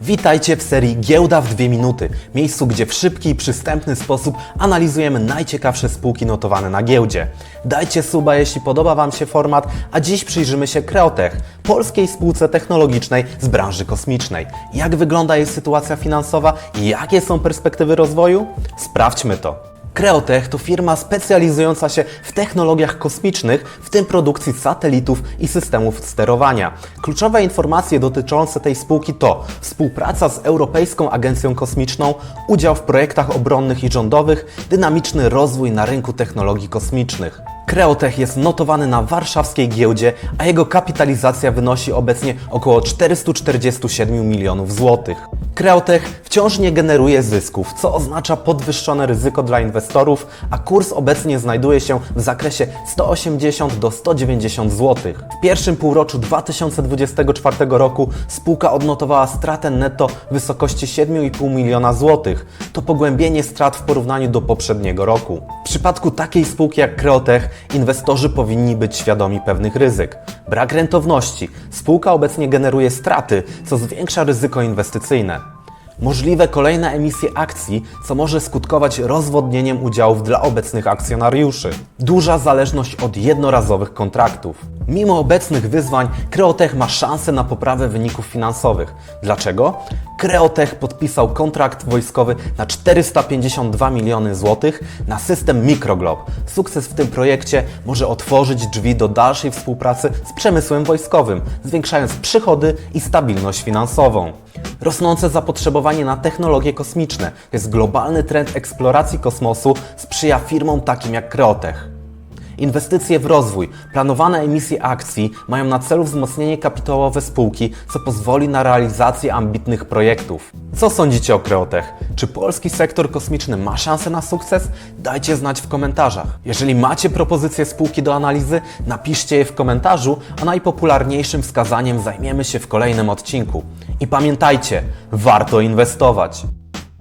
Witajcie w serii Giełda w dwie minuty, miejscu, gdzie w szybki i przystępny sposób analizujemy najciekawsze spółki notowane na giełdzie. Dajcie suba, jeśli podoba Wam się format, a dziś przyjrzymy się Kreotech, polskiej spółce technologicznej z branży kosmicznej. Jak wygląda jej sytuacja finansowa i jakie są perspektywy rozwoju? Sprawdźmy to. Kreotech to firma specjalizująca się w technologiach kosmicznych, w tym produkcji satelitów i systemów sterowania. Kluczowe informacje dotyczące tej spółki to współpraca z Europejską Agencją Kosmiczną, udział w projektach obronnych i rządowych, dynamiczny rozwój na rynku technologii kosmicznych. Kreotech jest notowany na warszawskiej giełdzie, a jego kapitalizacja wynosi obecnie około 447 milionów złotych. Kreotech wciąż nie generuje zysków, co oznacza podwyższone ryzyko dla inwestorów, a kurs obecnie znajduje się w zakresie 180 do 190 zł. W pierwszym półroczu 2024 roku spółka odnotowała stratę netto w wysokości 7,5 miliona złotych. To pogłębienie strat w porównaniu do poprzedniego roku. W przypadku takiej spółki jak Kreotech inwestorzy powinni być świadomi pewnych ryzyk. Brak rentowności. Spółka obecnie generuje straty, co zwiększa ryzyko inwestycyjne. Możliwe kolejne emisje akcji, co może skutkować rozwodnieniem udziałów dla obecnych akcjonariuszy. Duża zależność od jednorazowych kontraktów. Mimo obecnych wyzwań, Kreotech ma szansę na poprawę wyników finansowych. Dlaczego? Kreotech podpisał kontrakt wojskowy na 452 miliony złotych na system Microglob. Sukces w tym projekcie może otworzyć drzwi do dalszej współpracy z przemysłem wojskowym, zwiększając przychody i stabilność finansową. Rosnące zapotrzebowanie na technologie kosmiczne to jest globalny trend eksploracji kosmosu, sprzyja firmom takim jak Kreotech. Inwestycje w rozwój, planowane emisje akcji mają na celu wzmocnienie kapitałowe spółki, co pozwoli na realizację ambitnych projektów. Co sądzicie o Kreotech? Czy polski sektor kosmiczny ma szansę na sukces? Dajcie znać w komentarzach. Jeżeli macie propozycje spółki do analizy, napiszcie je w komentarzu, a najpopularniejszym wskazaniem zajmiemy się w kolejnym odcinku. I pamiętajcie, warto inwestować.